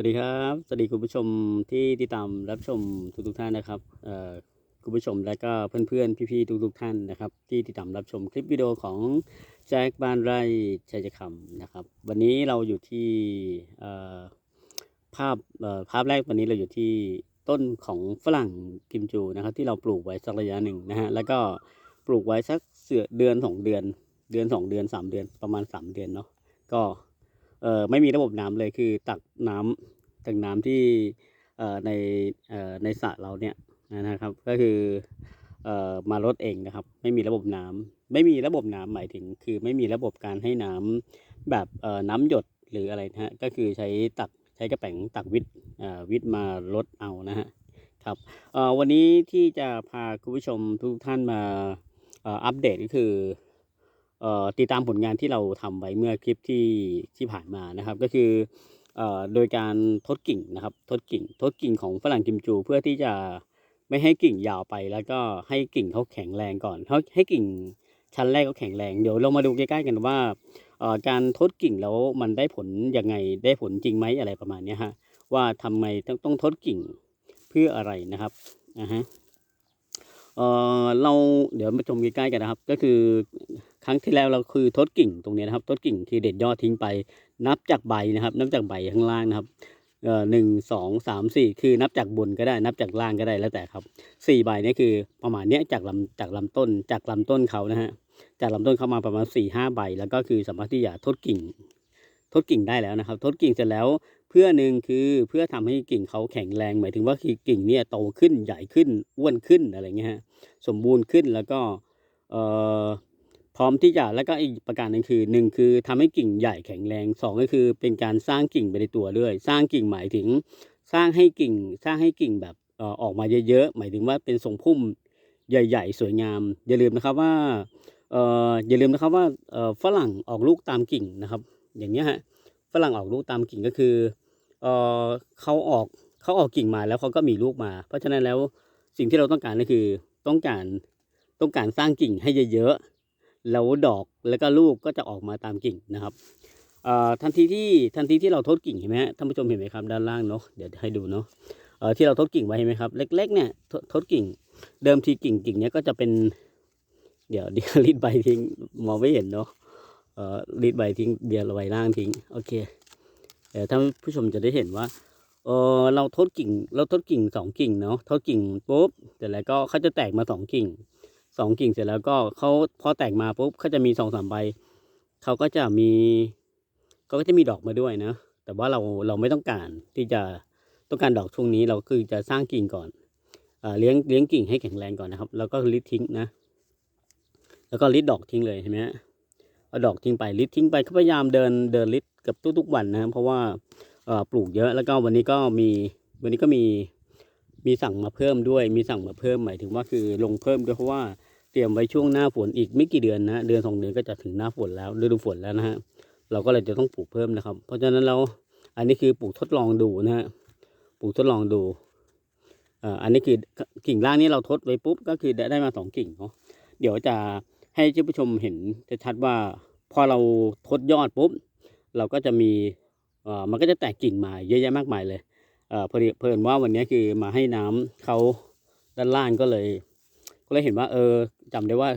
วัสดีครับ สวัสดีคุณผู้ชมที่ติดตามรับชมทุกทุกๆท่านนะครับคุณผู้ชมและก็เพื่อนๆพี่ๆทุกๆท่านนะครับ ที่ติดตามรับชมคลิปวิดีโอของแจ็คบานไร่ชัยคำนะครับ วันนี้เราอยู่ที่ภาพภาพแรกวันนี้เราอยู่ที่ต้นของฝรั่งกิมจูนะครับ ที่เราปลูกไว้สักระยะหนึ่งนะฮะแล้วก็ปลูกไว้สักเสือเดือนสองเดือน เดือนสองเดือนสามเดือนประมาณสามเดือนเนาะก็ เอ่อไม่มีระบบน้ำเลยคือตักน้ำตักน้ำที่เอ่อในเอ่อในสระเราเนี่ยนะครับก็คือเอ่อมาลดเองนะครับ ไม่มีระบบน้ำไม่มีระบบน้ำหมายถึง คือไม่มีระบบการให้น้ำแบบเอ่อน้ำหยดหรืออะไรนะฮะก็คือใช้ตักใช้กระแป๋งตักวิทย์เอ่อวิทย์มาลดเอานะฮะครับเอ่อวันนี้ที่จะพาคุณผู้ชมทุกท่านมาเอ่ออัปเดตก็คือ ติดตามผลงานที่เราทำไว้เมื่อคลิปที่ที่ผ่านมานะครับ ก็คือออโดยการทดกิ่งนะครับทดกิ่งทดกิ่งของฝรั่งกิมจู เพื่อที่จะไม่ให้กิ่งยาวไป แล้วก็ให้กิ่งเขาแข็งแรงก่อนเขาให้กิ่งชั้นแรกเขาแข็งแรงเดี๋ยวเรามาดูใกล้ๆกันว่าการทดกิ่งแล้วมันได้ผลยังไงได้ผลจริงไหมอะไรประมาณนี้ฮะว่าทำไมต้องต้องทดกิ่งเพื่ออะไรนะครับอ่าฮะเออเราเดี๋ยวมาชมใกล้ๆกันนะครับ ก็คือ ครั้งที่แล้วเราคือทดกิ่งตรงนี้นะครับทดกิ่งคือเด็ดยอดทิ้งไป นับจากใบนะครับ นับจากใบข้างล่างนะครับเอ่อหนึ่งสองสามสี่คือนับจากบนก็ได้ นับจากล่างก็ได้แล้วแต่ครับสี่ใบนี่คือประมาณเนี้ยจากลำจากลำต้นจากลำต้นเขานะฮะจากลำต้นเข้ามาประมาณสี่ห้าใบ แล้วก็คือสามารถที่จะทดกิ่ง ทดกิ่งได้แล้วนะครับ ทดกิ่งเสร็จแล้วเพื่อหนึ่งคือเพื่อทำให้กิ่งเขาแข็งแรงหมายถึงว่าคือกิ่งเนี่ยโตขึ้นใหญ่ขึ้นอ้วนขึ้นอะไรเงี้ยฮะสมบูรณ์ขึ้นแล้วก็เอ่อ ร้อมที่จะแล้วก็อีกประการหนึ่งคือหนึ่งคือทำให้กิ่งใหญ่แข็งแรงสองก็คือเป็นการสร้างกิ่งไปในตัวด้วย สร้างกิ่งหมายถึง สร้างให้กิ่งสร้างให้กิ่งแบบอออกมาเยอะๆหมายถึงว่าเป็นทรงพุ่มใหญ่ ๆ สวยงาม อย่าลืมนะครับว่าอย่าลืมนะครับว่าฝรั่งออกลูกตามกิ่งนะครับ อย่างเงี้ยฮะฝรั่งออกลูกตามกิ่งก็คือเอ่อเขาออกเขาออกกิ่งมาแล้วเขาก็มีลูกมา เพราะฉะนั้นแล้วสิ่งที่เราต้องการก็คือต้องการต้องการสร้างกิ่งให้เยอะๆ แล้วดอกแล้วก็ลูกก็จะออกมาตามกิ่งนะครับทันทีที่ทันทีที่เราทดกิ่งเห็นไหมท่านผู้ชมเห็นไหมครับด้านล่างเนาะเดี๋ยวให้ดูเนาะที่เราทดกิ่งไว้เห็นไหมครับเล็กๆเนี่ยทดกิ่งเดิมทีกิ่งกิ่งเนี้ยก็จะเป็น เดี๋ยวเดี๋ยวรีดใบทิ้งมองไม่เห็นเนาะรีดใบทิ้งเบียร์ใบล่างทิ้งโอเคเดี๋ยวท่านผู้ชมจะได้เห็นว่าเออเราทดกิ่งเราทดกิ่งสองกิ่งเนาะทดกิ่งปุ๊บเสร็จแล้วก็เขาจะแตกมาสองกิ่ง สองกิ่งเสร็จแล้วก็เขาพอแตกมาปุ๊บเขาจะมีสองสามใบเขาก็จะมีเขาก็จะมีดอกมาด้วยนะ แต่ว่าเราเราไม่ต้องการที่จะต้องการดอกช่วงนี้เราคือจะสร้างกิ่งก่อนเอ่อเลี้ยงเลี้ยงกิ่งให้แข็งแรงก่อนนะครับ แล้วก็ริดทิ้งนะ แล้วก็ริดดอกทิ้งเลยเห็นไหมฮะเอาดอกทิ้งไปริดทิ้งไปเขาพยายามเดินเดินริดกับทุกๆวันนะครับเพราะว่าปลูกเยอะแล้วก็วันนี้ก็มีวันนี้ก็มี มีสั่งมาเพิ่มด้วย มีสั่งมาเพิ่มหมายถึงว่าคือลงเพิ่มด้วยเพราะว่าเตรียมไว้ช่วงหน้าฝนอีกไม่กี่เดือนนะเดือนสองเดือนก็จะถึงหน้าฝนแล้วฤดูฝนแล้วนะฮะเราก็เลยจะต้องปลูกเพิ่มนะครับ เพราะฉะนั้นเราอันนี้คือปลูกทดลองดูนะฮะปลูกทดลองดูอ่ออันนี้คือกิ่งล่างนี้เราทดไว้ปุ๊บก็คือได้ได้มาสองกิ่งเนาะเดี๋ยวจะให้ท่านผู้ชมเห็นชัดว่าพอเราทดยอดปุ๊บเราก็จะมีอ่อมันก็จะแตกกิ่งมาเยอะแยะมากมายเลย เอ่อพอดีเพิ่นว่าวันนี้คือมาให้น้ำเขาด้านล่างก็เลย ก็เลยเห็นว่า เออจำได้ว่า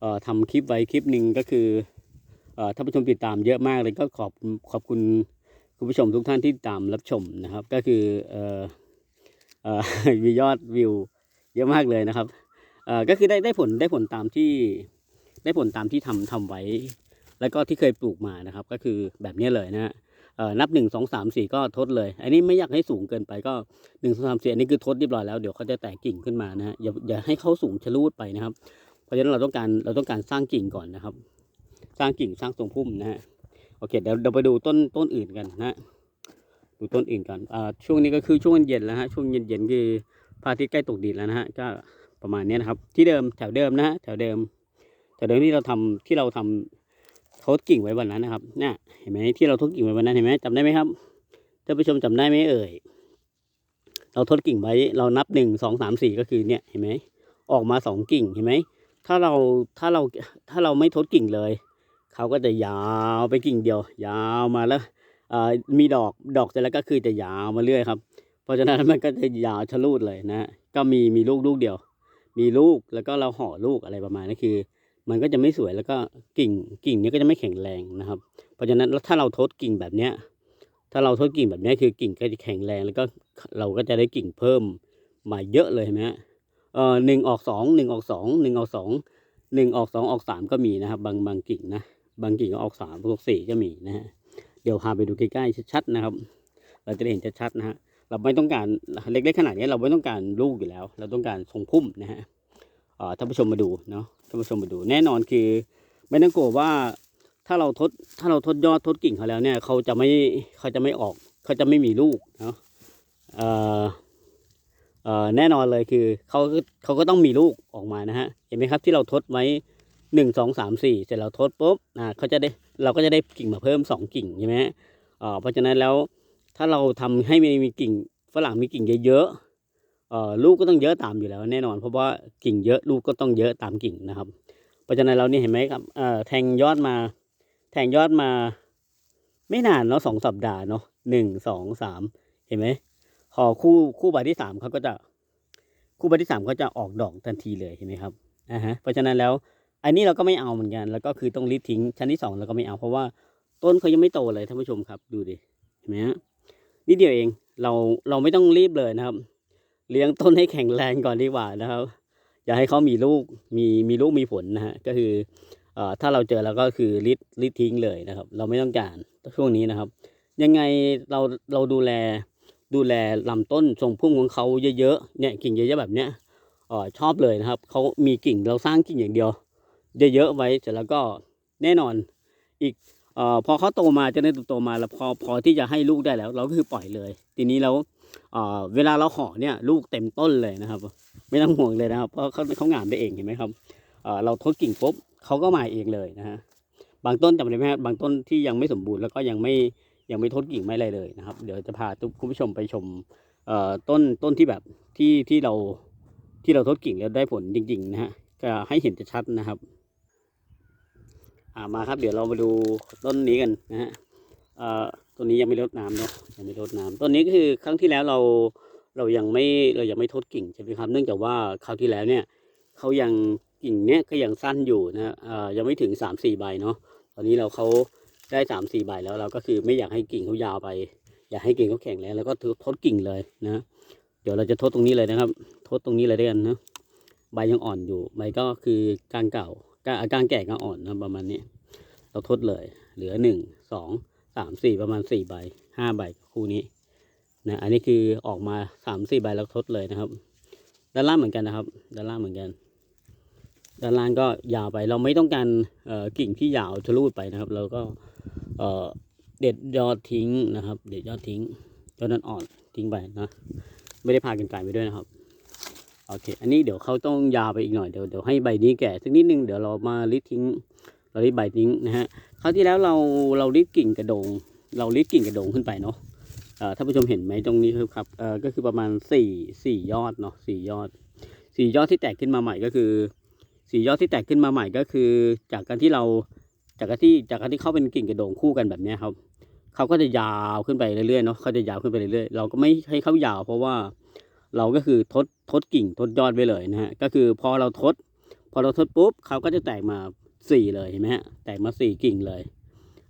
เอ่อทำคลิปไว้คลิปหนึ่งก็คือเอ่อท่านผู้ชมติดตามเยอะมากเลยก็ขอบขอบคุณคุณผู้ชมทุกท่านที่ตามรับชมนะครับ ก็คือเอ่อเอ่อมียอดวิวเยอะมากเลยนะครับเอ่อก็คือได้ได้ผลได้ผลตามที่ได้ผลตามที่ทำทำไว้ แล้วก็ที่เคยปลูกมานะครับ ก็คือแบบนี้เลยนะฮะ นับหนึ่งสองสามสี่ก็ทดเลย อันนี้ไม่อยากให้สูงเกินไปก็หนึ่งสองสามสี่อันนี้คือทดเรียบร้อยแล้ว เดี๋ยวเขาจะแตกกิ่งขึ้นมานะฮะอย่าอย่าให้เขาสูงชะลูดไปนะครับ เพราะฉะนั้นเราต้องการเราต้องการสร้างกิ่งก่อนนะครับ สร้างกิ่งสร้างทรงพุ่มนะฮะโอเคเดี๋ยวเราไปดูต้นต้นอื่นกันนะฮะดูต้นอื่นกันอ่าช่วงนี้ก็คือช่วงเย็นแล้วฮะช่วงเย็นเย็นคือพระอาทิตย์ใกล้ตกดินแล้วนะฮะก็ประมาณนี้นะครับ ที่เดิมแถวเดิมนะฮะแถวเดิมแถวเดิมที่เราทำที่เราทำ ทดกิ่งไว้วันนั้นนะครับเนี่ยเห็นไหมที่เราทดกิ่งไว้วันนั้นเห็นไหมจำได้ไหมครับท่านผู้ชมจำได้ไหมเอ่ยเราทดกิ่งไว้เรานับหนึ่งสองสามสี่ก็คือเนี่ยเห็นไหมออกมาสองกิ่งเห็นไหมถ้าเราถ้าเราถ้าเราไม่ทดกิ่งเลยเขาก็จะยาวไปกิ่งเดียว ยาวมาแล้วมีดอกดอกเสร็จแล้วก็คือจะยาวมาเรื่อยครับ เพราะฉะนั้นมันก็จะยาวชะลูดเลยนะ ก็มีมีลูกลูกเดียว มีลูกแล้วก็เราห่อลูกอะไรประมาณนี้คือ มันก็จะไม่สวยแล้วก็กิ่งกิ่งนี้ก็จะไม่แข็งแรงนะครับ เพราะฉะนั้นถ้าเราทดกิ่งแบบเนี้ยถ้าเราทดกิ่งแบบนี้คือกิ่งก็จะแข็งแรงแล้วก็เราก็จะได้กิ่งเพิ่มมาเยอะเลยเห็นไหมฮะเออหนึ่งออกสองหนึ่งออกสองหนึ่งออกสองหนึ่งออกสองออกสามก็มีนะครับ บางบางกิ่งนะบางกิ่งก็ออกสามออกสี่ก็มีนะฮะเดี๋ยวพาไปดูใกล้ๆชัดๆนะครับ เราจะได้เห็นชัดๆนะฮะเราไม่ต้องการเล็กๆขนาดนี้เราไม่ต้องการลูกอยู่แล้ว เราต้องการทรงพุ่มนะฮะเอ่อท่านผู้ชมมาดูเนาะ ท่านผู้ชมมาดู แน่นอนคือ ไม่ต้องกลัวว่าถ้าเราทดถ้าเราทดยอดทดกิ่งเขาแล้วเนี่ยเขาจะไม่เขาจะไม่ออกเขาจะไม่มีลูกเนาะเอ่อเอ่อแน่นอนเลยคือเขาเขาก็ต้องมีลูกออกมานะฮะเห็นไหมครับที่เราทดไว้หนึ่งสองสามสี่เสร็จเราทดปุ๊บอ่าเขาจะได้เราก็จะได้กิ่งมาเพิ่มสองกิ่งใช่ไหมอ่อเพราะฉะนั้นแล้วถ้าเราทำให้มีมีกิ่งฝรั่งมีกิ่งเยอะๆ ลูกก็ต้องเยอะตามอยู่แล้วแน่นอน เพราะว่ากิ่งเยอะลูกก็ต้องเยอะตามกิ่งนะครับ เพราะฉะนั้นเราเนี่ยเห็นไหมครับแทงยอดมา แทงยอดมา ไม่นานเนาะสองสัปดาห์เนาะหนึ่งสองสามเห็นไหมพอคู่คู่ใบที่สามเขาก็จะ คู่ใบที่สามเขาจะออกดอกทันทีเลยเห็นไหมครับอ่าฮะเพราะฉะนั้นแล้วอันนี้เราก็ไม่เอาเหมือนกัน แล้วก็คือต้องรีบทิ้งชั้นที่สองเราก็ไม่เอาเพราะว่าต้นเขายังไม่โตเลยท่านผู้ชมครับ ดูดิเห็นไหมฮะนิดเดียวเองเราเราไม่ต้องรีบเลยนะครับ เลี้ยงต้นให้แข็งแรงก่อนดีกว่านะครับ อย่าให้เขามีลูกมีมีลูกมีผลนะฮะก็คือเอ่อถ้าเราเจอแล้วก็คือริดริดทิ้งเลยนะครับ เราไม่ต้องการช่วงนี้นะครับ ยังไงเราเราดูแลดูแลลำต้นทรงพุ่มของเขาเยอะๆเนี่ยกิ่งเยอะๆแบบเนี้ยออชอบเลยนะครับเขามีกิ่งเราสร้างกิ่งอย่างเดียว เยอะๆไว้เสร็จแล้วก็แน่นอนอีกเอ่อพอเขาโตมาจะได้โตมาแล้วพอพอที่จะให้ลูกได้แล้ว เราก็คือปล่อยเลย ทีนี้เอ่อ เวลาเราห่อเนี่ยลูกเต็มต้นเลยนะครับ ไม่ต้องห่วงเลยนะครับเพราะเขาเขางามไปเองเห็นไหมครับเเราทดกิ่งปุ๊บเขาก็มาเองเลยนะฮะบางต้นจำได้ไหมฮะบางต้นที่ยังไม่สมบูรณ์แล้วก็ยังไม่ยังไม่ทดกิ่งไม่อะไรเลยนะครับ เดี๋ยวจะพาทุกคุณผู้ชมไปชมต้นต้นที่แบบที่ที่เราที่เราทดกิ่งแล้วได้ผลจริง ๆ นะฮะก็ให้เห็นจะชัดนะครับามาครับเดี๋ยวเรามาดูต้นนี้กันนะฮะ ต้นนี้ยังไม่รดน้ำเนาะยังไม่รดน้ำต้นนี้ก็คือครั้งที่แล้วเราเรายังไม่เรายังไม่ทดกิ่งใช่ไหมครับ เนื่องจากว่าคราวที่แล้วเนี่ยเขายังกิ่งเนี้ยก็ยังสั้นอยู่นะเอ่อยังไม่ถึงสามสี่ใบเนาะตอนนี้เราเขาได้สามสี่ใบแล้วเราก็คือไม่อยากให้กิ่งเขายาวไป อยากให้กิ่งเขาแข็งแรงแล้วก็ทดกิ่งเลยนะเดี๋ยวเราจะทดตรงนี้เลยนะครับ ทดตรงนี้เลยด้วยกันนะใบยังอ่อนอยู่ใบก็คือกลางเก่ากลางกลางแก่กลางอ่อนนะประมาณนี้ เราทดเลย เหลือหนึ่งสอง สามสี่ประมาณสี่ใบห้าใบคู่นี้นะอันนี้คือออกมาสามสี่ใบแล้วทดเลยนะครับ ด้านล่างเหมือนกันนะครับ ด้านล่างเหมือนกัน ด้านล่างก็ยาวไปเราไม่ต้องการกิ่งที่ยาวทะลุไปนะครับ เราก็เด็ดยอดทิ้งนะครับ เด็ดยอดทิ้งยอดนั้นอ่อนทิ้งไปนะไม่ได้พากันไกลไปด้วยนะครับโอเค อันนี้เดี๋ยวเขาต้องยาวไปอีกหน่อย เดี๋ยวเดี๋ยวให้ใบนี้แก่สักนิดนึง เดี๋ยวเรามาลิทิ้ง เราลิใบทิ้งนะฮะ คราวที่แล้วเราเราลิดกิ่งกระโดง เราลิดกิ่งกระโดงขึ้นไปเนาะท่านผู้ชมเห็นไหมตรงนี้ครับก็คือประมาณสี่สี่ยอดเนาะสี่ยอดสี่ยอดที่แตกขึ้นมาใหม่ก็คือสี่ยอดที่แตกขึ้นมาใหม่ก็คือ จากการที่เราจากการที่จากการที่เขาเป็นกิ่งกระโดงคู่กันแบบนี้ครับเขาก็จะยาวขึ้นไปเรื่อยๆเนาะเขาจะยาวขึ้นไปเรื่อยๆเราก็ไม่ให้เขายาว เพราะว่าเราก็คือทดทดกิ่งทดยอดไว้เลยนะฮะก็คือพอเราทด พอเราทดปุ๊บเขาก็จะแตกมา สี่เลยเห็นไหมฮะแตกมาสี่กิ่งเลย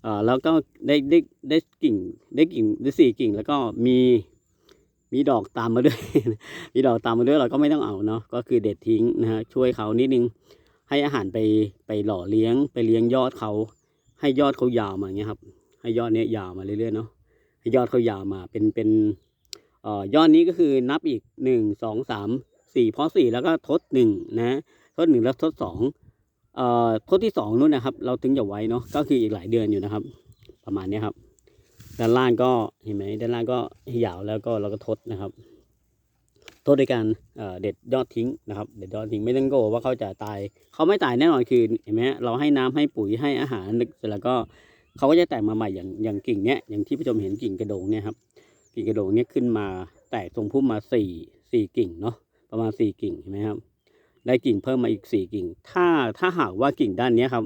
เอ่อแล้วก็ได้ได้ได้กิ่งได้กิ่งได้สี่กิ่ง แล้วก็มีมีดอกตามมาด้วย มีดอกตามมาด้วยเราก็ไม่ต้องเอาเนาะก็คือเด็ดทิ้งนะฮะช่วยเขานิดนึงให้อาหารไปไปหล่อเลี้ยง ไปเลี้ยงยอดเขา ให้ยอดเขายาวมาอย่างเงี้ยครับ ให้ยอดเนี้ยยาวมาเรื่อยๆเนาะให้ยอดเขายาวมาเป็นเป็นเอ่อยอดนี้ก็คือนับอีกหนึ่งสองสามสี่เพราะสี่แล้วก็ทดหนึ่งนะทดหนึ่งแล้วทดสอง เอ่อทดที่สองนู่นนะครับ เราถึงจะไว้เนาะก็คืออีกหลายเดือนอยู่นะครับ ประมาณนี้ครับ ด้านล่างก็เห็นไหมด้านล่างก็ยาวแล้วก็เราก็ทดนะครับทดด้วยการเเด็ดยอดทิ้งนะครับ เด็ดยอดทิ้งไม่ต้องโกลัวว่าเขาจะตาย เขาไม่ตายแน่นอนคือเห็นไหมเราให้น้ำให้ปุ๋ยให้อาหารเสร็จแล้วก็เขาก็จะแตกมาใหม่อย่างอย่างกิ่งเนี้ยอย่างที่ผู้ชมเห็นกิ่งกระโดงเนี่ยครับกิ่งกระโดงเนี้ยขึ้นมาแตกทรงพุ่มมาสี่สี่กิ่งเนาะประมาณสี่กิ่งเห็นไหมครับ ได้กิ่งเพิ่มมาอีกสี่กิ่ง ถ้าถ้าหากว่ากิ่งด้านนี้ครับ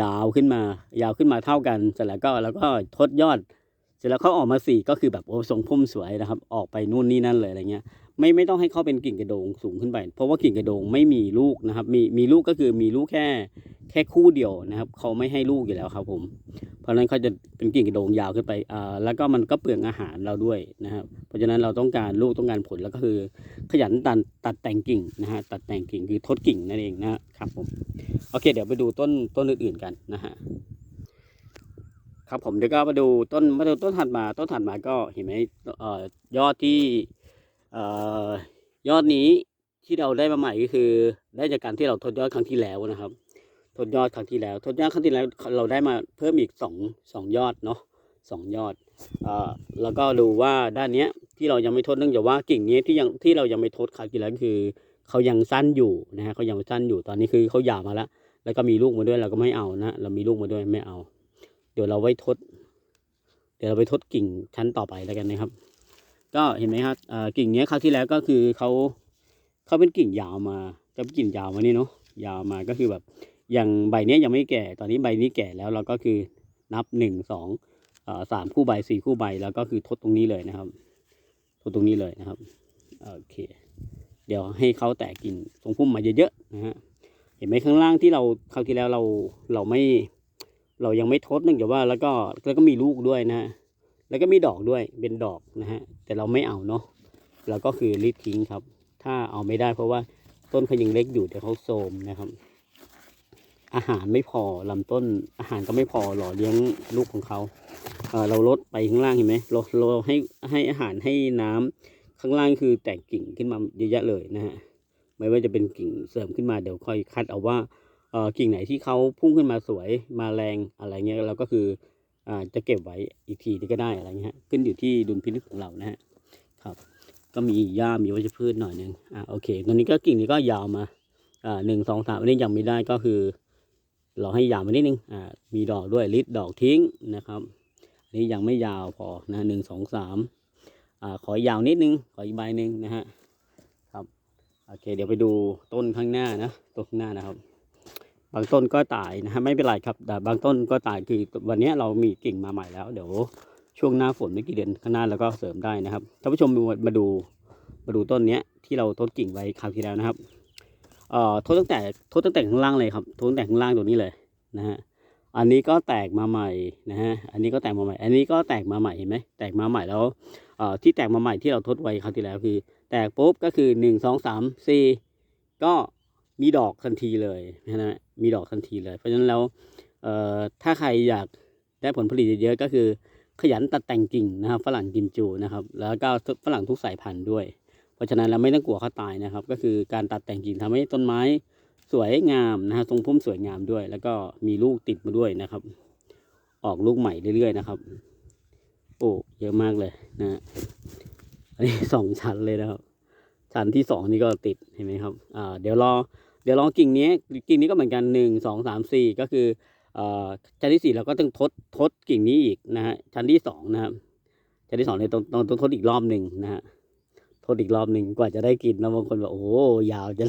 ยาวขึ้นมา ยาวขึ้นมาเท่ากันเสร็จแล้วก็แล้วก็ทดยอด เสร็จแล้วเขาออกมาสี่ก็คือแบบโอ้ทรงพุ่มสวยนะครับ ออกไปนู่นนี่นั่นเลยอะไรเงี้ย ไม่ไม่ต้องให้เขาเป็นกิ่งกระโดงสูงขึ้นไป เพราะว่ากิ่งกระโดงไม่มีลูกนะครับ มีมีลูกก็คือมีลูกแค่แค่คู่เดียวนะครับ เขาไม่ให้ลูกอยู่แล้วครับผม เพราะฉะนั้นเขาจะเป็นกิ่งกระโดงยาวขึ้นไปอ่าแล้วก็มันก็เปลืองอาหารเราด้วยนะครับ เพราะฉะนั้นเราต้องการลูกต้องการผลแล้วก็คือ ขยันตัดตัดแต่งกิ่งนะฮะตัดแต่งกิ่งคือทดกิ่งนั่นเองนะครับผมโอเค เดี๋ยวไปดูต้นต้นอื่นๆกันนะฮะครับผมเดี๋ยวก็มาดูต้นมาดูต้นถัดมาต้นถัดมาก็เห็นไหมเอ่อยอดที่ ยอดนี้ที่เราได้มาใหม่ก็คือ ได้จากการที่เราทดยอดครั้งที่แล้วนะครับทดยอดครั้งที่แล้วทดยอดครั้งที่แล้วเราได้มาเพิ่มอีกสองสองยอดเนาะสองยอดเอ่อแล้วก็ดูว่าด้านเนี้ยที่เรายังไม่ทดเนื่องจากว่ากิ่งนี้ที่ยังที่เรายังไม่ทดครั้งที่แล้วคือเขายังสั้นอยู่นะฮะเขายังสั้นอยู่ตอนนี้คือเขาหย่ามาแล้วแล้วก็มีลูกมาด้วยเราก็ไม่เอานะเรามีลูกมาด้วยไม่เอา เดี๋ยวเราไว้ทด เดี๋ยวเราไปทดกิ่งชั้นต่อไปแล้วกันนะครับ ก็เห็นไหมครับกิ่งเนี้ยคราวที่แล้วก็คือเขาเขาเป็นกิ่งยาวมาจะเป็นกิ่งยาวมานี่เนาะยาวมาก็คือแบบอย่างใบเนี้ยยังไม่แก่ตอนนี้ใบนี้แก่แล้วเราก็คือนับหนึ่งสองสามคู่ใบสี่คู่ใบแล้วก็คือทดตรงนี้เลยนะครับ ทดตรงนี้เลยนะครับโอเค เดี๋ยวให้เขาแตกกิ่งทรงพุ่มมาเยอะๆนะฮะเห็นไหมข้างล่างที่เราคราวที่แล้วเราเราไม่ เรายังไม่ทดเนื่องจากว่าแล้วก็แล้วก็มีลูกด้วยนะฮะ แล้วก็มีดอกด้วยเป็นดอกนะฮะแต่เราไม่เอาเนาะเราก็คือรีดทิ้งครับ ถ้าเอาไม่ได้เพราะว่าต้นเขายังเล็กอยู่เดี๋ยวเขาโทมนะครับ อาหารไม่พอลำต้นอาหารก็ไม่พอหล่อเลี้ยงลูกของเขาเเราลดไปข้างล่างเห็นไหมเราเราให้ให้อาหารให้น้ำข้างล่างคือแตกกิ่งขึ้นมาเยอะแยะเลยนะฮะไม่ว่าจะเป็นกิ่งเสริมขึ้นมาเดี๋ยวค่อยคัดเอาว่าเออกิ่งไหนที่เขาพุ่งขึ้นมาสวยมาแรงอะไรเงี้ยเราก็คือ จะเก็บไว้อีกทีนึงก็ได้อะไรเงี้ยขึ้นอยู่ที่ดุลพินิจของเรานะฮะครับ ก็มีหญ้ามีวัชพืชหน่อยหนึงอ่าโอเคตอนนี้ก็กิ่งนี้ก็ยาวมาอ่าหนึ่งสองสามอันนี้ยังไม่ได้ก็คือ เราให้ยาวมานิดนึงอ่ามีดอกด้วยลิดดอกทิ้งนะครับอันนี้ยังไม่ยาวพอนะหนึ่งสองสามอ่าขอยาวนิดนึงขออีกใบหนึ่งนะฮะครับโอเค เดี๋ยวไปดูต้นข้างหน้านะต้นข้างหน้านะครับ บางต้นก็ตายนะฮะไม่เป็นไรครับ แต่บางต้นก็ตายคือวันนี้เรามีกิ่งมาใหม่แล้ว เดี๋ยวช่วงหน้าฝนไม่กี่เดือนข้างหน้าเราก็เสริมได้นะครับท่านผู้ชมมาดูมาดูต้นเนี้ยที่เราทดกิ่งไว้คราวที่แล้วนะครับเอ่อทดตั้งแต่ทดตั้งแต่ข้างล่างเลยครับทดตั้งแต่ข้างล่างตัวนี้เลยนะฮะอันนี้ก็แตกมาใหม่นะฮะอันนี้ก็แตกมาใหม่ อันนี้ก็แตกมาใหม่เห็นไหมแตกมาใหม่แล้วเอ่อที่แตกมาใหม่ที่เราทดไว้คราวที่แล้วคือ แตกปุ๊บก็คือหนึ่งสองสามสี่ก็ มีดอกทันทีเลยนะฮะมีดอกทันทีเลย เพราะฉะนั้นแล้วเอ่อถ้าใครอยากได้ผลผลิตเยอะๆก็คือ ขยันตัดแต่งกิ่งนะครับฝรั่งกิมจูนะครับ แล้วก็ฝรั่งทุกสายพันธุ์ด้วย เพราะฉะนั้นเราไม่ต้องกลัวเขาตายนะครับ ก็คือการตัดแต่งกิ่งทำให้ต้นไม้สวยงามนะฮะทรงพุ่มสวยงามด้วย แล้วก็มีลูกติดมาด้วยนะครับ ออกลูกใหม่เรื่อยๆนะครับ โอ้เยอะมากเลยนะฮะอันนี้สองชั้นเลยนะครับชั้นที่สองนี่ก็ติดเห็นไหมครับอ่าเดี๋ยวรอ เดี๋ยวรองกิ่งนี้กิ่งนี้ก็เหมือนกันหนึ่งสองสามสี่ก็คือชั้นที่สี่เราก็ต้องทดทดกิ่งนี้อีกนะฮะชั้นที่สองนะครับชั้นที่สองเนี่ยต้องต้องต้องทดอีกรอบหนึ่งนะฮะทดอีกรอบหนึ่งกว่าจะได้กินนะบางคนบอกโอ้โหยาวจะ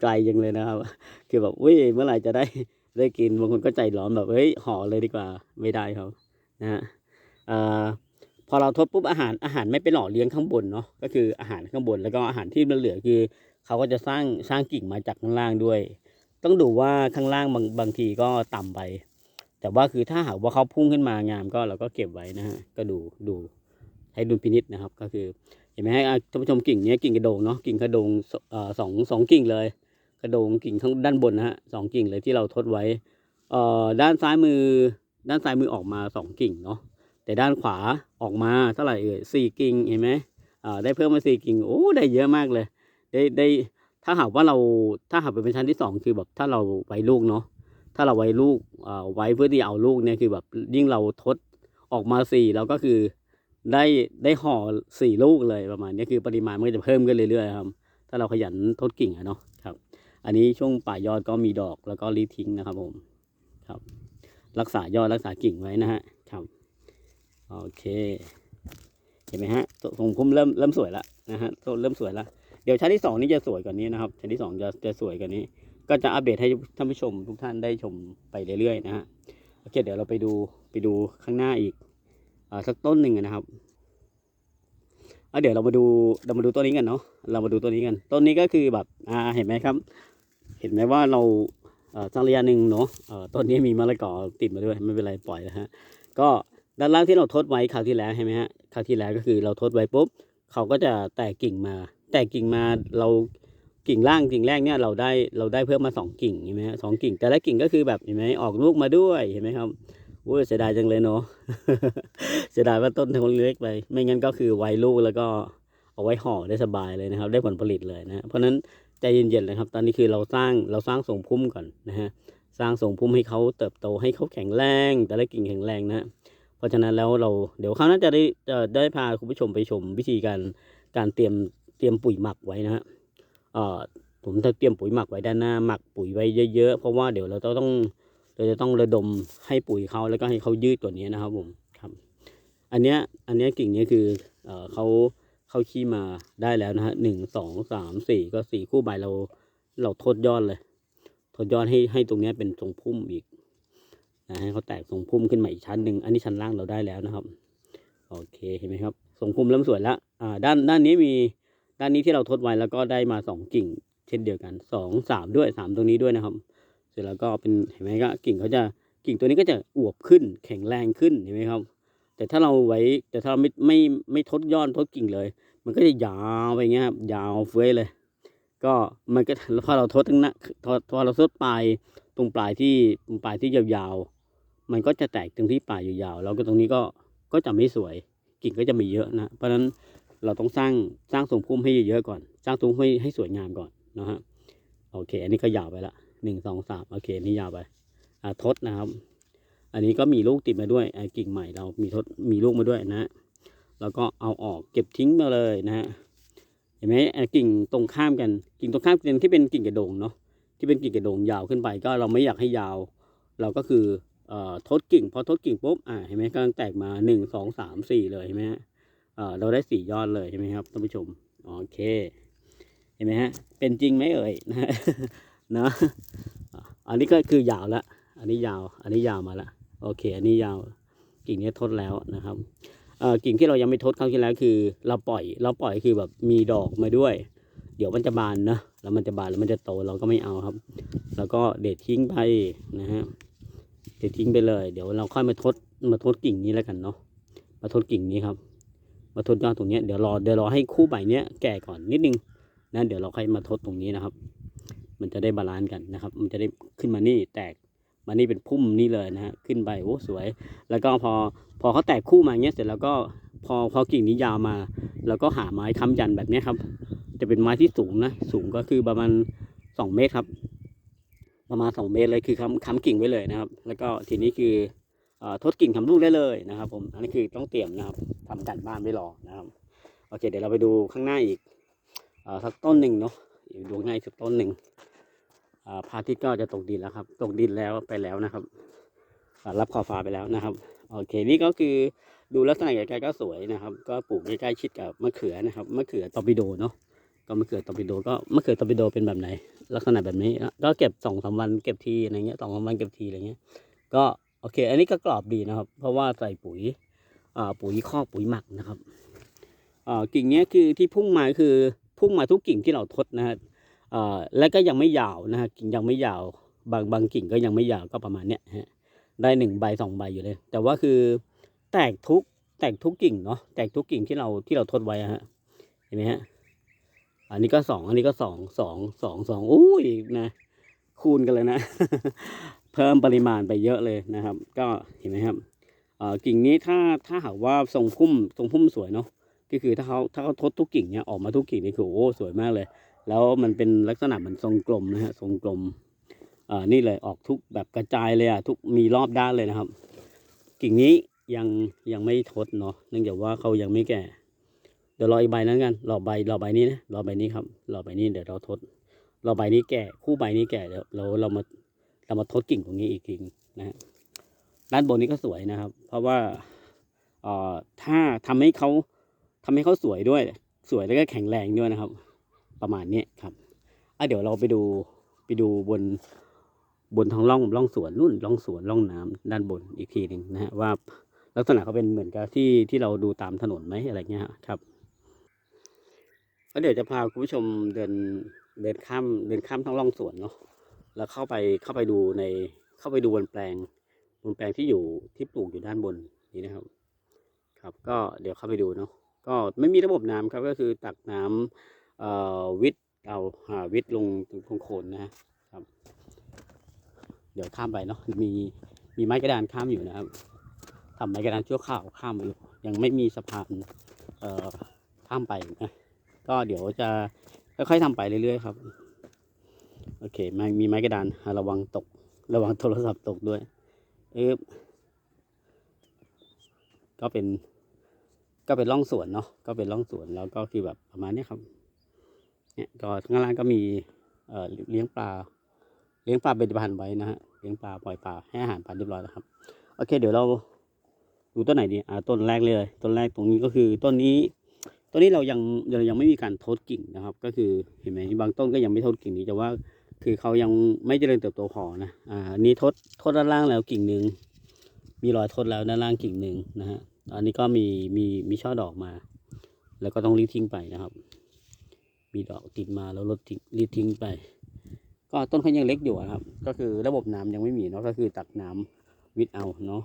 ไกลจังเลยนะครับ คือแบบอุ้ยเมื่อไหร่จะได้ได้กินบางคนก็ใจร้อนแบบเฮ้ยห่อเลยดีกว่าไม่ได้ครับนะฮะอ่อพอเราทดปุ๊บอาหารอาหารไม่ไปหล่อเลี้ยงข้างบนเนาะก็คืออาหารข้างบนแล้วก็อาหารที่มันเหลือคือ เขาก็จะสร้างสร้างกิ่งมาจากข้างล่างด้วย ต้องดูว่าข้างล่างบางบางทีก็ต่ำไป แต่ว่าคือถ้าหากว่าเขาพุ่งขึ้นมางามก็เราก็เก็บไว้นะฮะก็ดูดูให้ดุลพินิษนะครับ ก็คือเห็นไหมฮะท่านผู้ชมกิ่งเนี้ยกิ่งกระโดงเนาะกิ่งกระโดงสเอ่อสองสองกิ่งเลย กระโดงกิ่งข้างด้านบนนะฮะสองกิ่งเลยที่เราทดไว้เอ่อด้านซ้ายมือ ด้านซ้ายมือออกมาสองกิ่งเนาะแต่ด้านขวาออกมาเท่าไหร่เอ่ยสี่กิ่งเห็นไหมอ่าได้เพิ่มมาสี่กิ่งโอ้ได้เยอะมากเลย ได้ได้ถ้าหากว่าเราถ้าหากเป็นชั้นที่สองคือแบบถ้าเราไว้ลูกเนาะถ้าเราไว้ลูกอ่าไว้เพื่อที่เอาลูกเนี่ยคือแบบยิ่งเราทดออกมาสี่เราก็คือได้ได้ห่อสี่ลูกเลยประมาณนี้คือปริมาณมันก็จะเพิ่มขึ้นเรื่อยๆครับ ถ้าเราขยันทดกิ่งอะเนาะครับ อันนี้ช่วงป่ายอดก็มีดอกแล้วก็รีทิ้งนะครับผมครับ รักษายอดรักษากิ่งไว้นะฮะครับโอเคเห็นไหมฮะทรงพุ่มเริ่มเริ่มสวยแล้วนะฮะตเริ่มสวยแล้ว ดี๋ยวชั้นที่สองนี่จะสวยกว่านี้นะครับ ชั้นที่สองจะจะสวยกว่านี้ ก็จะอัปเดตให้ท่านผู้ชมทุกท่านได้ชมไปเรื่อยๆนะฮะโอเคเดี๋ยวเราไปดูไปดูข้างหน้าอีกอ่าสักต้นหนึ่งนะครับอะเดี๋ยวเรามาดูเรามาดูต้นนี้กันเนาะเรามาดูต้นนี้กัน ต้นนี้ก็คือแบบอ่าเห็นไหมครับ เห็นไหมว่าเราอ่อสักระยะหนึ่งเนาะต้นนี้มีมะละกอติดมาด้วยไม่เป็นไรปล่อยนะฮะก็ด้านล่างที่เราทดไว้คราวที่แล้วใช่ไหมฮะคราวที่แล้วก็คือเราทดไว้ปุ๊บเขาก็จะแตกกิ่งมา แตกกิ่งมาเรากิ่งล่างกิ่งแรกเนี่ยเราได้เราได้เพิ่มมาสองกิ่งเห็นไหมสองกิ่ง แต่ละกิ่งก็คือแบบเห็นไหมออกลูกมาด้วยเห็นไหมครับโอ้ยเสียดายจังเลยเนาะเสียดายว่าต้นทุนเล็กไป ไม่งั้นก็คือไว้ลูกแล้วก็เอาไว้ห่อได้สบายเลยนะครับ ได้ผลผลิตเลยนะ เพราะฉะนั้นใจเย็นๆเลยครับ ตอนนี้คือเราสร้างเราสร้างส่งพุ่มก่อนนะฮะสร้างส่งพุ่มให้เขาเติบโตให้เขาแข็งแรง แต่ละกิ่งแข็งแรงนะเพราะฉะนั้นแล้วเราเดี๋ยวคราวหน้าจะได้จะได้พาคุณผู้ชมไปชมวิธีการการเตรียม เตรียมปุ๋ยหมักไว้นะฮะผมจะเตรียมปุ๋ยหมักไว้ด้านหน้าหมักปุ๋ยไว้เยอะๆเพราะว่าเดี๋ยวเราต้องเราจะต้องระดมให้ปุ๋ยเขาแล้วก็ให้เขายืดตัวนี้นะครับผมครับอันเนี้ยอันเนี้ยกิ่งเนี้ยคือเออเขาเขาขี้มาได้แล้วนะฮะหนึ่งสองสามสี่ก็สี่คู่ใบเราเราทดยอดเลย ทดยอดให้ให้ตรงเนี้ยเป็นทรงพุ่มอีกนะให้เขาแตกทรงพุ่มขึ้นมาอีกชั้นหนึ่งอันนี้ชั้นล่างเราได้แล้วนะครับ โอเคเห็นไหมครับทรงพุ่มเริ่มสวยแล้วอ่าด้านด้านนี้มี ด้านนี้ที่เราทดไว้แล้วก็ได้มาสองกิ่ง เช่นเดียวกันสองสามด้วยสามตรงนี้ด้วยนะครับ เสร็จแล้วก็เป็นเห็นไหมก็กิ่งเขาจะกิ่งตัวนี้ก็จะอวบขึ้นแข็งแรงขึ้นเห็นไหมครับ แต่ถ้าเราไว้แต่ถ้าเราไม่ไม่ไม่ทดยอดทดกิ่งเลย มันก็จะยาวไปเงี้ยครับยาวเฟ้ยเลย ก็มันก็พอเราทดทั้งนั้นพอเราทดปลายตรงปลายที่ตรงปลายที่ยาวๆมันก็จะแตกตรงที่ปลายยาวๆแล้วก็ตรงนี้ก็ก็จะไม่สวยกิ่งก็จะไมีเยอะนะ เพราะฉะนั้น เราต้องสร้างสร้างทรงพุ่มให้เยอะๆก่อน สร้างทรงพุ่มให้ให้สวยงามก่อนนะฮะโอเค อันนี้ก็ยาวไปละหนึ่งสองสามโอเคอันนี่ยาวไปอ่าทดนะครับ อันนี้ก็มีลูกติดมาด้วยอ่ากิ่งใหม่เรามีทดมีลูกมาด้วยนะฮะแล้วก็เอาออกเก็บทิ้งมาเลยนะฮะเห็นไหมอ่ากิ่งตรงข้ามกัน กิ่งตรงข้ามกันที่เป็นกิ่งกระโดงเนาะที่เป็นกิ่งกระโดงยาวขึ้นไป ก็เราไม่อยากให้ยาว เราก็คือเอ่อทดกิ่งพอทดกิ่งปุ๊บอ่าเห็นไหมกำลังแตกมาหนึ่งสองสามสี่เลยเห็นไหมฮะ เราได้สี่ยอดเลยเห็นไหมครับท่านผู้ชมโอเค เห็นไหมฮะ เป็นจริงไหมเอ่ยนะเนาะอันนี้ก็คือยาวละอันนี้ยาว อันนี้ยาวมาละโอเค อันนี้ยาวกิ่งนี้ทดแล้วนะครับกิ่งที่เรายังไม่ทดคราวที่แล้วคือ เราปล่อย เราปล่อยคือแบบมีดอกมาด้วย เดี๋ยวมันจะบานนะแล้วมันจะบานแล้วมันจะโตเราก็ไม่เอาครับ แล้วก็เด็ดทิ้งไปนะฮะเด็ดทิ้งไปเลย เดี๋ยวเราค่อยมาทดมาทดกิ่งนี้แล้วกันเนาะมาทดกิ่งนี้ครับ มาทดยอดตรงนี้เดี๋ยวรอเดี๋ยวรอให้คู่ใบเนี้ยแก่ก่อนนิดนึงนะเดี๋ยวเราค่อยมาทดตรงนี้นะครับ มันจะได้บาลานซ์กันนะครับ มันจะได้ขึ้นมานี่แตกมานี่เป็นพุ่มนี่เลยนะฮะขึ้นไปโอ้สวย แล้วก็พอพอเขาแตกคู่มาเงี้ยเสร็จแล้วก็พอพอกิ่งนี้ยาวมาเราก็หาไม้ค้ำยันแบบนี้ครับ จะเป็นไม้ที่สูงนะสูงก็คือประมาณสองเมตรครับ ประมาณสองเมตรเลยคือค้ำค้ำกิ่งไว้เลยนะครับ แล้วก็ทีนี้คือ ทดกิ่งทำลูกได้เลยนะครับ ผมอันนี้คือต้องเตรียมนะครับทำกันบ้านไว้รอนะครับโอเค เดี๋ยวเราไปดูข้างหน้าอีกอสักต้นหนึ่งเนาะอีกดูง่ายสักต้นหนึ่งพาทิตก็จะตกดินแล้วครับ ตกดินแล้วไปแล้วนะครับรับขอบฟ้าไปแล้วนะครับโอเคนี่ก็คือดูลักษณะใกล้ๆก็สวยนะครับ ก็ปลูกใกล้ๆชิดกับมะเขือนะครับมะเขือตอร์ปิโดเนาะก็มะเขือตอร์ปิโดก็มะเขือตอร์ปิโดเป็นแบบไหน ลักษณะแบบนี้ ก็เก็บสองสาวันเก็บทีอะไรเงี้ยสองสาวันเก็บทีอะไรเงี้ย ก็ โอเค อันนี้ก็กรอบดีนะครับ เพราะว่าใส่ปุ๋ยปุ๋ยคอกปุ๋ยหมักนะครับอ่ากิ่งเนี้ยคือที่พุ่งมาคือพุ่งมาทุกกิ่งที่เราทดนะฮะอ่าแล้วก็ยังไม่ยาวนะฮะกิ่งยังไม่ยาว บางบางกิ่งก็ยังไม่ยาวก็ประมาณเนี้ยฮะได้หนึ่งใบสองใบอยู่เลย แต่ว่าคือแตกทุกแตกทุกกิ่งเนาะแตกทุกกิ่งที่เราที่เราทดไว้ฮะเห็นไหมฮะอันนี้ก็สองอันนี้ก็สองสองสองสองอุ้ยนะคูณกันเลยนะ เพิ่มปริมาณไปเยอะเลยนะครับ ก็เห็นไหมครับกิ่งนี้ถ้าถ้าหากว่าทรงพุ่มทรงพุ่มสวยเนาะก็คือถ้าเขาถ้าเขาทดทุกกิ่งเนี้ยออกมาทุกกิ่งนี่คือโอ้สวยมากเลย แล้วมันเป็นลักษณะเหมือนทรงกลมนะฮะทรงกลมอ่อนี่เลยออกทุกแบบกระจายเลยอะทุกมีรอบด้านเลยนะครับ กิ่งนี้ยังยังไม่ทดเนาะเนื่องจากว่าเขายังไม่แก่ เดี๋ยวรออีกใบนั้นกันรอใบรอใบนี้นะรอใบนี้ครับรอใบนี้เดี๋ยวเราทดราใบนี้แก่คู่ใบนี้แก่เดี๋ยวเราเรามา เรามาทดกิ่งตรงนี้อีกทีนะฮะด้านบนนี้ก็สวยนะครับ เพราะว่าเอ่อถ้าทำให้เขาทำให้เขาสวยด้วย สวยแล้วก็แข็งแรงด้วยนะครับ ประมาณนี้ครับอะเดี๋ยวเราไปดูไปดูบนบนท้องร่องร่องสวนนู่นร่องสวนร่องน้ำด้านบนอีกทีหนึ่งนะฮะว่าลักษณะเขาเป็นเหมือนกับที่ที่เราดูตามถนนไหมอะไรเงี้ยครับก็เดี๋ยวจะพาคุณผู้ชมเดินเดินข้ามเดินข้ามท้องร่องสวนเนาะ แล้วเข้าไปเข้าไปดูในเข้าไปดูบนแปลงบนแปลงที่อยู่ที่ปลูกอยู่ด้านบนนี้นะครับ ครับ ก็เดี๋ยวเข้าไปดูเนาะก็ไม่มีระบบน้ำครับก็คือตักน้ำวิทย์เอาหาวิทย์ลงตรงโคนนะครับ เดี๋ยวข้ามไปเนาะมีมีไม้กระดานข้ามอยู่นะครับทำไม้กระดานชั่วคราวข้ามอยู่ยังไม่มีสะพานเอ่อข้ามไปนะก็เดี๋ยวจะค่อยๆทำไปเรื่อยๆครับ โอเคไม้มีไม้กระดานระวังตก ระวังโทรศัพท์ตกด้วยเอ๊บก็เป็น ก็เป็นร่องสวนเนาะก็เป็นร่องสวนแล้วก็คือแบบประมาณนี้ครับ เนี่ยก็ข้างล่างก็มีเอ่อเลี้ยงปลา เลี้ยงปลาเป็นพันไว้นะฮะเลี้ยงปลาปล่อยปลาให้อาหารปลาเรียบร้อยแล้วครับโอเค เดี๋ยวเราดูต้นไหนดีอ่าต้นแรกเลย ต้นแรกตรงนี้ก็คือต้นนี้ต้นนี้เรายังเรายังไม่มีการทดกิ่งนะครับ ก็คือเห็นไหมบางต้นก็ยังไม่ทดกิ่งนี้แต่ว่า คือเขายังไม่เจริญเติบโตพอนะอ่านี้ทดทดด้านล่างแล้วกิ่งหนึ่งมีรอยทดแล้วด้านล่างกิ่งหนึ่งนะฮะอันนี้ก็มีมีมีช่อดอกมา แล้วก็ต้องรีดทิ้งไปนะครับ มีดอกติดมาแล้วลดทิ้งรีดทิ้งไป ก็ต้นเขายังเล็กอยู่ครับ ก็คือระบบน้ำยังไม่มีเนาะก็คือตักน้ำวิทเอาเนาะ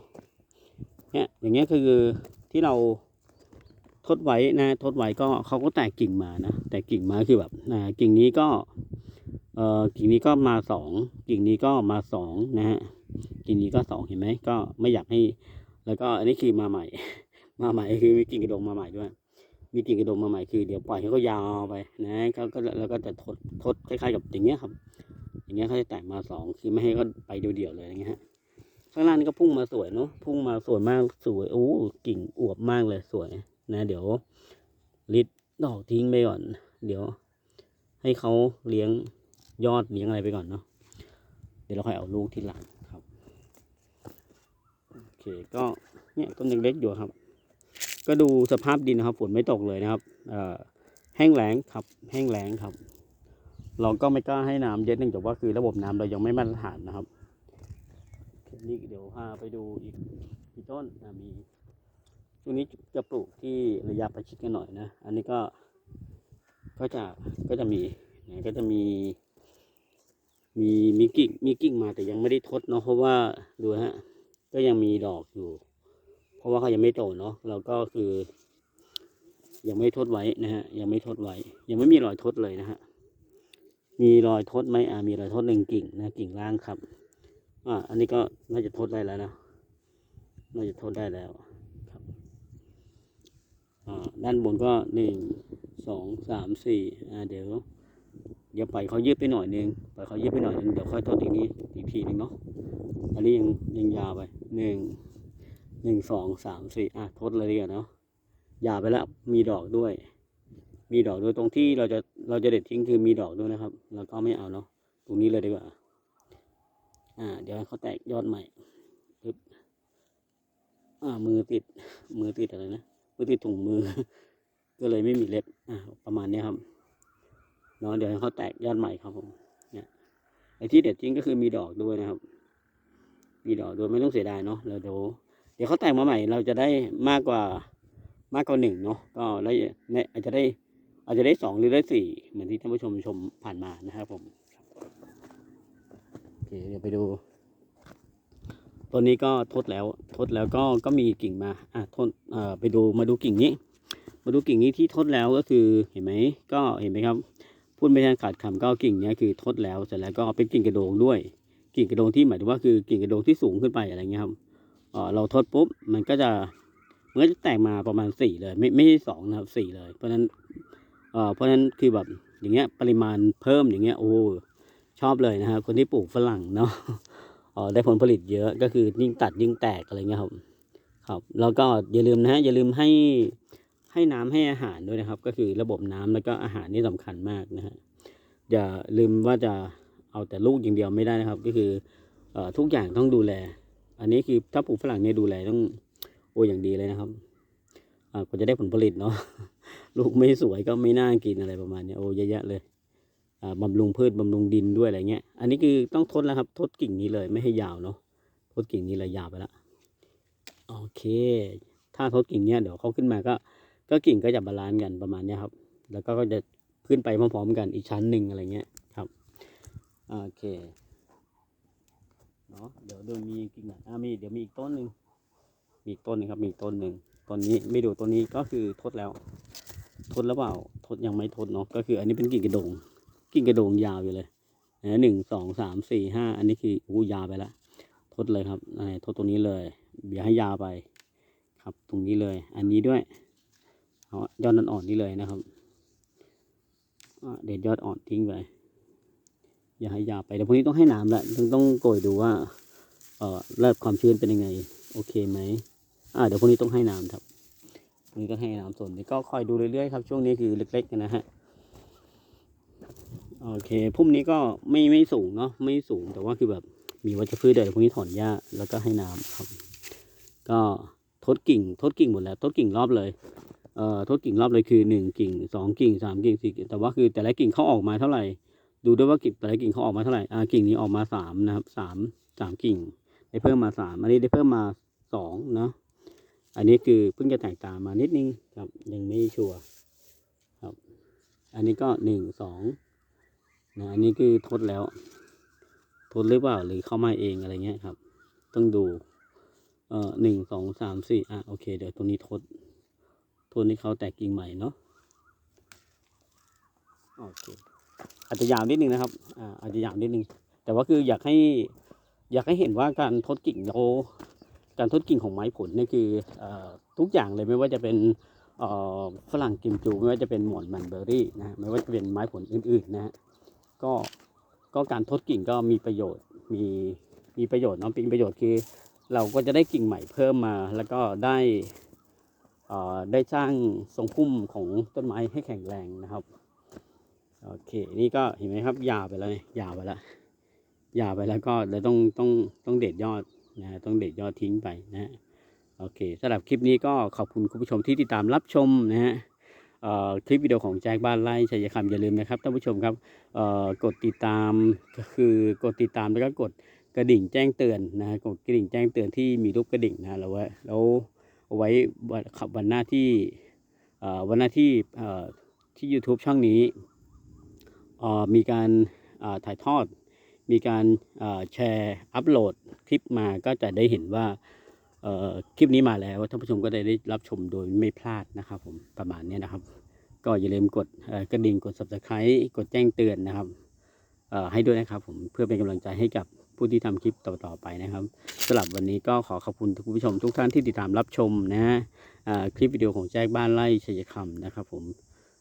เนี่ยอย่างเงี้ยคือที่เราทดไว้นะทดไว้ก็เขาก็แตกกิ่งมานะแต่กิ่งมาคือแบบอ่ากิ่งนี้ก็ เอ่อกิ่งนี้ก็มาสองกิ่งนี้ก็มาสองนะฮะกิ่งนี้ก็สองเห็นไหมก็ไม่อยากให้ แล้วก็อันนี้คือมาใหม่ มาใหม่คือมีกิ่งกระดงมาใหม่ด้วย มีกิ่งกระดงมาใหม่คือเดี๋ยวปล่อยให้เขายาวไปนะก็ก็แล้วก็จะทดทดคล้ายๆกับอย่างเงี้ยครับ อย่างเงี้ยเขาจะแตกมาสองคือไม่ให้เขาไปเดี่ยวๆเลยอย่างเงี้ยฮะข้างล่างนี่ก็พุ่งมาสวยเนาะพุ่งมาสวยมากสวยโอ้กิ่งอวบมากเลยสวยนะ เดี๋ยวริดดอกทิ้งไปก่อน เดี๋ยว ให้เขาเลี้ยง ยอดเลี้ยงอะไรไปก่อนเนาะเดี๋ยวเราค่อยเอาลูกที่หลังครับโอเคก็เนี่ยต้นยังเล็กอยู่ครับ ก็ดูสภาพดินนะครับฝนไม่ตกเลยนะครับแห้งแล้งครับแห้งแล้งครับ เราก็ไม่กล้าให้น้ำเยอะเนื่องจากว่าคือระบบน้ำเรายังไม่มาตรฐานนะครับนี่เดี๋ยวพาไปดูอีกอีกต้นอะมีช่วงนี้จะปลูกที่ระยะประชิดกันหน่อยนะ อันนี้ก็ก็จะก็จะมีนะก็จะมี มีมีกิ่งมีกิ่งมาแต่ยังไม่ได้ทดเนาะเพราะว่าดูฮะ ก็ยังมีดอกอยู่ เพราะว่าเขายังไม่โตเนาะเราก็คือ ยังไม่ทดไว้นะฮะ ยังไม่ทดไว้ ยังไม่มีรอยทดเลยนะฮะมีรอยทดไหมอ่ามีรอยทดหนึ่งกิ่งนะกิ่งล่างครับอ่าอันนี้ก็น่าจะทดได้แล้วนะน่าจะทดได้แล้วครับอ่าด้านบนก็หนึ่งสองสามสี่อ่าเดี๋ยว เดี๋ยวปล่อยเขายืดไปหน่อยนึงปล่อยเขายืดไปหน่อยนึงเดี๋ยวค่อยทดอีกนี้อีกทีนึงเนาะอันนี้ยังยังยาวไปหนึ่งหนึ่งสองสามสี่อะทดเลยดีกว่าเนาะยาวไปแล้วมีดอกด้วย มีดอกด้วยตรงที่เราจะเราจะเด็ดทิ้งคือมีดอกด้วยนะครับ แล้วก็ไม่เอาเนาะตรงนี้เลยดีกว่า อ่า เดี๋ยวเขาแตกยอดใหม่ปึ๊บอ่า มือติด มือติดอะไรนะมือติดถุงมือ ก็เลยไม่มีเล็บ อ่าประมาณนี้ครับ เนาะเดี๋ยวให้เขาแตกยอดใหม่ครับผมเนี่ยไอ้ที่เด็ดทิ้งก็คือมีดอกด้วยนะครับ มีดอกด้วยไม่ต้องเสียดายเนาะแล้วเดี๋ยวเดี๋ยวเขาแตกมาใหม่ เราจะได้มากกว่ามากกว่าหนึ่งเนาะก็แล้วเนี่ยอาจจะได้อาจจะได้สองหรือได้สี่เหมือนที่ท่านผู้ชมชมผ่านมานะครับผมโอเคเดี๋ยวไปดูต้นนี้ก็ทดแล้วทดแล้วก็ก็มีกิ่งมาอะทดเอ่อไปดูมาดูกิ่งนี้ มาดูกิ่งนี้ที่ทดแล้วก็คือเห็นไหมก็เห็นไหมครับ พูดไม่ทันขาดคำก็กิ่งเนี้ยคือทดแล้วเสร็จแล้วก็เป็นกิ่งกระโดงด้วย กิ่งกระโดงที่หมายถึงว่าคือกิ่งกระโดงที่สูงขึ้นไปอะไรเงี้ยครับเราทดปุ๊บมันก็จะมันก็จะแตกมาประมาณสี่เลย ไม่ไม่ใช่สองนะครับสี่เลย เพราะฉะนั้นเพราะฉะนั้นคือแบบอย่างเงี้ยปริมาณเพิ่มอย่างเงี้ยโอ้ชอบเลยนะครับคนที่ปลูกฝรั่งเนาะได้ผลผลิตเยอะก็คือยิ่งตัดยิ่งแตกอะไรเงี้ยครับครับ แล้วก็อย่าลืมนะฮะอย่าลืมให้ ให้น้ำให้อาหารด้วยนะครับ ก็คือระบบน้ำแล้วก็อาหารนี่สำคัญมากนะฮะอย่าลืมว่าจะเอาแต่ลูกอย่างเดียวไม่ได้นะครับ ก็คืออทุกอย่างต้องดูแล อันนี้คือถ้าปลูกฝรั่งเนี่ยดูแลต้องโอ้อย่างดีเลยนะครับอ่าก็จะได้ผลผลิตเนาะลูกไม่สวยก็ไม่น่ากินอะไรประมาณนี้โอ้เยอะแยะเลยอ่าบำรุงพืชบำรุงดินด้วยอะไรเงี้ย อันนี้คือต้องทดแล้วครับ ทดกิ่งนี้เลยไม่ให้ยาวเนาะทดกิ่งนี้เลยยาวไปละโอเค ถ้าทดกิ่งเนี้ยเดี๋ยวเขาขึ้นมาก็ ก็กิ่งก็จะบาลานซ์กันประมาณนี้ครับ แล้วก็จะขึ้นไปพร้อมๆกันอีกชั้นหนึ่งอะไรเงี้ยครับโอเคเนาะเดี๋ยวดี๋ยมีกิ่งไหนอ่ามีเดี๋ยวมีอีกต้นหนึ่งมีอีกต้นหนึงครับมีอีกต้นหนึ่งต้นนี้ไม่ดูต้นนี้ก็คือทดแล้ว ทดแล้วเปล่าทดยังไม่ทดเนาะก็คืออันนี้เป็นกิ่งกระโดง กิ่งกระโดงยาวอยู่เลยนะหนึ่งสองสามสี่ห้าอันนี้คืออู้ยาวไปละทดเลยครับอันนี้ทดตรงนี้เลยเบียให้ยาวไป ครับตรงนี้เลย อันนี้ด้วย เอายอดอ่อนนี่เลยนะครับเด็ดยอดอ่อนทิ้งไปอย่าให้ยาวไปเดี๋ยวพรุ่งนี้ต้องให้น้ำละต้องต้องโกยดูว่าเอ่อระดับความชื้นเป็นยังไง โอเคไหมอ่าเดี๋ยวพรุ่งนี้ต้องให้น้ำครับพรุ่งนี้ต้องให้น้ำส่วนนี้ก็คอยดูเรื่อยๆครับช่วงนี้คือเล็กๆนะฮะโอเคพุ่มนี้ก็ไม่ไม่สูงเนาะไม่สูงแต่ว่าคือแบบมีวัชพืชเดี๋ยวพรุ่งนี้ถอนหญ้าแล้วก็ให้น้ำครับ ก็ทดกิ่งทดกิ่งหมดแล้วทดกิ่งรอบเลย เอ่อทดกิ่งรอบเลยคือหนึ่งกิ่งสองกิ่งสามกิ่งสี่กิ่ง แต่ว่าคือแต่ละกิ่งเขาออกมาเท่าไหร่ ดูด้วยว่ากิ่งแต่ละกิ่งเขาออกมาเท่าไหร่อ่ากิ่งนี้ออกมาสามนะครับสามสามกิ่ง ได้เพิ่มมาสามอันนี้ได้เพิ่มมาสองเนาะ อันนี้คือเพิ่งจะแตกต่างมานิดนึงครับ ยังไม่ชัวร์ครับ อันนี้ก็หนึ่งสองนะอันนี้คือทดแล้ว ทดหรือเปล่าหรือเข้ามาเองอะไรเงี้ยครับ ต้องดู เอ่อหนึ่งสองสามสี่อะโอเค เดี๋ยวตัวนี้ทด ทดให้เขาแตกกิ่งใหม่เนาะโอเคอาจจะยาวนิดนึงนะครับอ่าอาจจะยาวนิดนึงแต่ว่าคืออยากให้อยากให้เห็นว่าการทดกิ่งเราการทดกิ่งของไม้ผลนี่คืออ่อทุกอย่างเลยไม่ว่าจะเป็นอ่อฝรั่งกิมจูไม่ว่าจะเป็นหมอนมันเบอร์รี่นะไม่ว่าจะเป็นไม้ผลอื่นๆนะฮะก็ก็การทดกิ่งก็มีประโยชน์มีมีประโยชน์เนาะเป็นประโยชน์คือเราก็จะได้กิ่งใหม่เพิ่มมาแล้วก็ได้ ได้สร้างทรงพุ่มของต้นไม้ให้แข็งแรงนะครับโอเคนี่ก็เห็นไหมครับยาวไปแล้วเนี่ยาวไปแล้วยาวไปแล้วก็เลยต้องต้องต้องเด็ดยอดนะฮะต้องเด็ดยอดทิ้งไปนะฮะโอเคสำหรับคลิปนี้ก็ขอบคุณคุณผู้ชมที่ติดตามรับชมนะฮะคลิปวิดีโอของแจ็คบ้านไร่ชัยคำอย่าลืมนะครับท่านผู้ชมครับกดติดตามก็คือกดติดตามแล้วก็กดกระดิ่งแจ้งเตือนนะฮะกดกระดิ่งแจ้งเตือนที่มีรูปกระดิ่งนะแล้วไว้แล้ว ไว้วันขับวันหน้าที่วันหน้าที่ที่ YouTube ช่องนี้ มีการถ่ายทอด มีการแชร์อัปโหลดคลิปมาก็จะได้เห็นว่าคลิปนี้มาแล้วท่านผู้ชมก็ได้ได้รับชมโดยไม่พลาดนะครับผมประมาณนี้นะครับ ก็อย่าลืมกดกระดิ่งกด subscribe กดแจ้งเตือนนะครับให้ด้วยนะครับผมเพื่อเป็นกำลังใจให้กับ ผู้ที่ทำคลิปต่อๆไปนะครับสำหรับวันนี้ก็ขอขอบคุณทุกผู้ชมทุกท่านที่ติดตามรับชมนะฮะคลิปวิดีโอของแจ้กบ้านไร่ชัยคำนะครับผม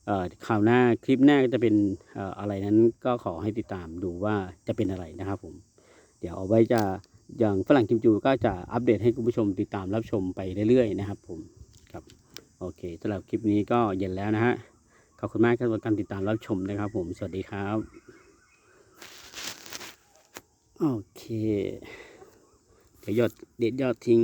เอ่อคราวหน้าคลิปหน้าก็จะเป็นอออะไรนั้นก็ขอให้ติดตามดูว่าจะเป็นอะไรนะครับผม เดี๋ยวเอาไว้จะอย่างฝรั่งกิมจูก็จะอัปเดตให้คุณผู้ชมติดตามรับชมไปเรื่อยๆนะครับผมครับโอเคสำหรับคลิปนี้ก็เย็นแล้วนะฮะขอบคุณมากครับสำหรับการติดตามรับชมนะครับผมสวัสดีครับ โอเคเดี๋ยวยอดเด็ดยอดทิ้ง